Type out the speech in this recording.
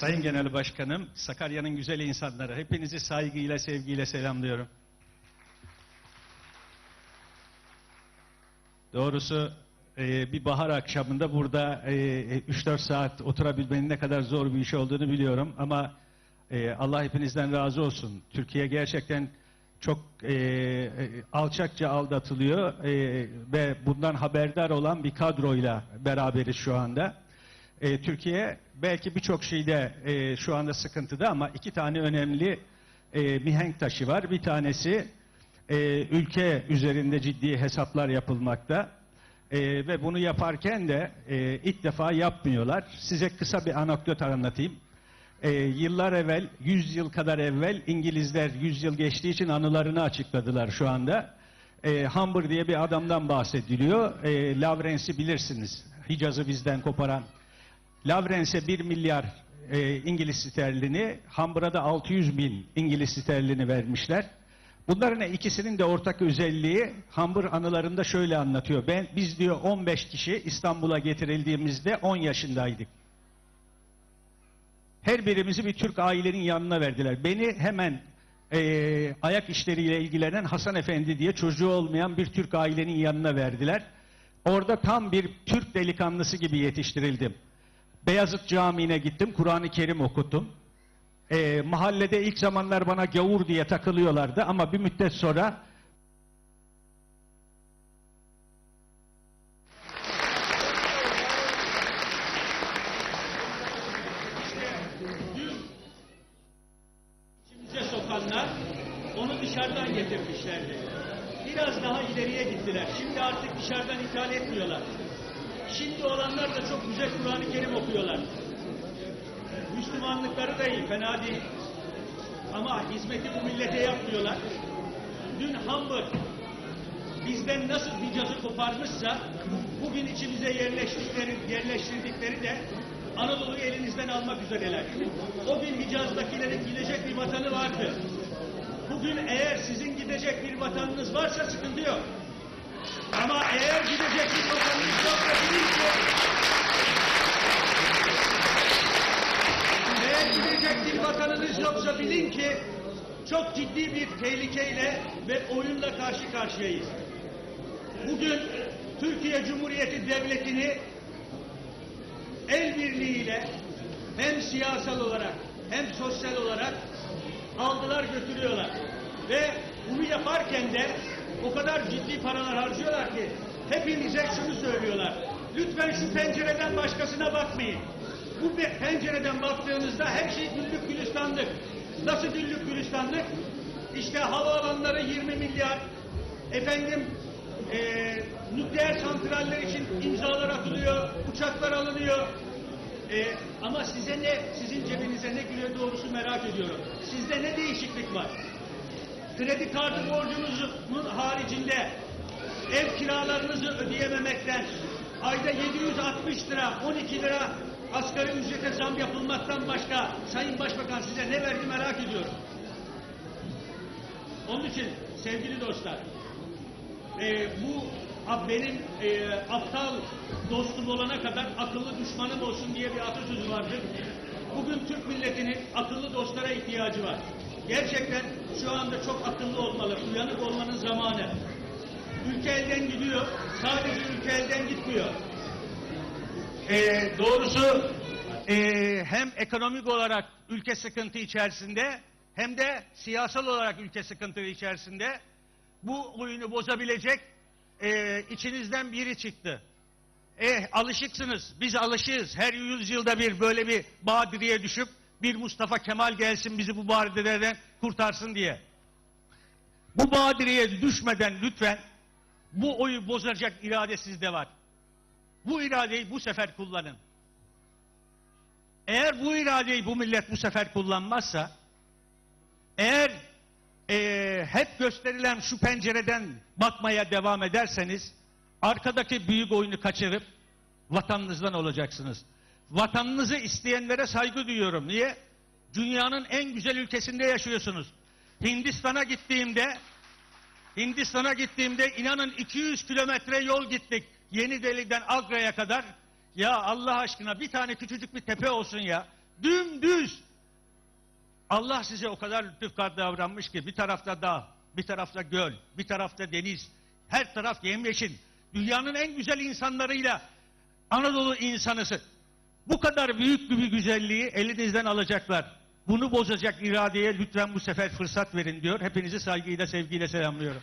Sayın Genel Başkanım, Sakarya'nın güzel insanları, hepinizi saygıyla, sevgiyle selamlıyorum. Doğrusu e, bir bahar akşamında burada e, 3-4 saat oturabilmenin ne kadar zor bir iş olduğunu biliyorum ama e, Allah hepinizden razı olsun. Türkiye gerçekten çok e, e, alçakça aldatılıyor e, ve bundan haberdar olan bir kadroyla beraberiz şu anda. E, Türkiye belki birçok şeyde e, şu anda sıkıntıda ama iki tane önemli e, mihenk taşı var. Bir tanesi e, ülke üzerinde ciddi hesaplar yapılmakta E, ve bunu yaparken de e, ilk defa yapmıyorlar. Size kısa bir anekdot anlatayım. E, yıllar evvel, 100 yıl kadar evvel İngilizler 100 yıl geçtiği için anılarını açıkladılar şu anda. E, Humber diye bir adamdan bahsediliyor. E, Lawrence'i bilirsiniz. Hicaz'ı bizden koparan. Lawrence'e 1 milyar e, İngiliz sterlini, Humber'a da 600 bin İngiliz sterlini vermişler. Bunların ikisinin de ortak özelliği Humber anılarında şöyle anlatıyor. Ben biz diyor 15 kişi İstanbul'a getirildiğimizde 10 yaşındaydık. Her birimizi bir Türk ailenin yanına verdiler. Beni hemen eee, ayak işleriyle ilgilenen Hasan Efendi diye çocuğu olmayan bir Türk ailenin yanına verdiler. Orada tam bir Türk delikanlısı gibi yetiştirildim. Beyazıt Camii'ne gittim, Kur'an-ı Kerim okuttum. Eee, mahallede ilk zamanlar bana gavur diye takılıyorlardı ama bir müddet sonra sokanlar onu dışarıdan getirmişlerdi. Biraz daha ileriye gittiler. Şimdi artık dışarıdan ithal etmiyorlar. Şimdi olanlar da çok güzel Kur'an-ı Kerim okuyorlar. Müslümanlıkları da iyi, fena değil. Ama hizmeti bu millete yapmıyorlar. Dün Hamburg bizden nasıl Hicaz'ı koparmışsa bugün içimize yerleştikleri, yerleştirdikleri de Anadolu'yu elinizden almak üzereler. O gün Hicaz'dakilerin gidecek bir vatanı vardı. Bugün eğer sizin gidecek bir vatanınız varsa sıkıntı yok. Ama eğer gidecek bir vatanınız yoksa bilin ki eğer gidecek bir vatanınız yoksa bilin ki çok ciddi bir tehlikeyle ve oyunla karşı karşıyayız. Bugün Türkiye Cumhuriyeti Devleti'ni el birliğiyle hem siyasal olarak hem sosyal olarak aldılar götürüyorlar. Ve bunu yaparken de o kadar ciddi paralar harcıyorlar ki hepinize şunu söylüyorlar. Lütfen şu pencereden başkasına bakmayın. Bu pe- pencereden baktığınızda her şey güllük gülistanlık. Nasıl güllük gülistanlık? İşte havaalanları 20 milyar, efendim eee nükleer santraller için imzalar atılıyor, uçaklar alınıyor. Eee, ama size ne, sizin cebinize ne giriyor doğrusu merak ediyorum. Sizde ne değişiklik var? Kredi kartı borcunuzun haricinde ev kiralarınızı ödeyememekten, ayda 760 lira, 12 lira asgari ücrete zam yapılmaktan başka Sayın Başbakan size ne verdi merak ediyorum. Onun için sevgili dostlar, e, bu benim e, aptal dostum olana kadar akıllı düşmanım olsun diye bir atasözü vardır. Bugün Türk milletinin akıllı dostlara ihtiyacı var. Gerçekten şu anda çok akıllı olmalı, uyanık olmanın zamanı. Ülke elden gidiyor, sadece ülke elden gitmiyor. Ee, doğrusu ee, hem ekonomik olarak ülke sıkıntı içerisinde hem de siyasal olarak ülke sıkıntı içerisinde bu oyunu bozabilecek ee, içinizden biri çıktı. Eh alışıksınız, biz alışığız. Her yüzyılda bir böyle bir badiriye düşüp bir Mustafa Kemal gelsin bizi bu badirelerden kurtarsın diye. Bu badireye düşmeden lütfen bu oyu bozacak irade sizde var. Bu iradeyi bu sefer kullanın. Eğer bu iradeyi bu millet bu sefer kullanmazsa, eğer eee, hep gösterilen şu pencereden bakmaya devam ederseniz, arkadaki büyük oyunu kaçırıp vatanınızdan olacaksınız. Vatanınızı isteyenlere saygı duyuyorum. Niye? Dünyanın en güzel ülkesinde yaşıyorsunuz. Hindistan'a gittiğimde Hindistan'a gittiğimde inanın 200 kilometre yol gittik. Yeni Delhi'den Agra'ya kadar. Ya Allah aşkına bir tane küçücük bir tepe olsun ya. Dümdüz. Allah size o kadar lütufkar davranmış ki bir tarafta dağ, bir tarafta göl, bir tarafta deniz. Her taraf yemyeşil. Dünyanın en güzel insanlarıyla Anadolu insanısı. Bu kadar büyük bir güzelliği elinizden alacaklar. Bunu bozacak iradeye lütfen bu sefer fırsat verin diyor. Hepinizi saygıyla, sevgiyle selamlıyorum.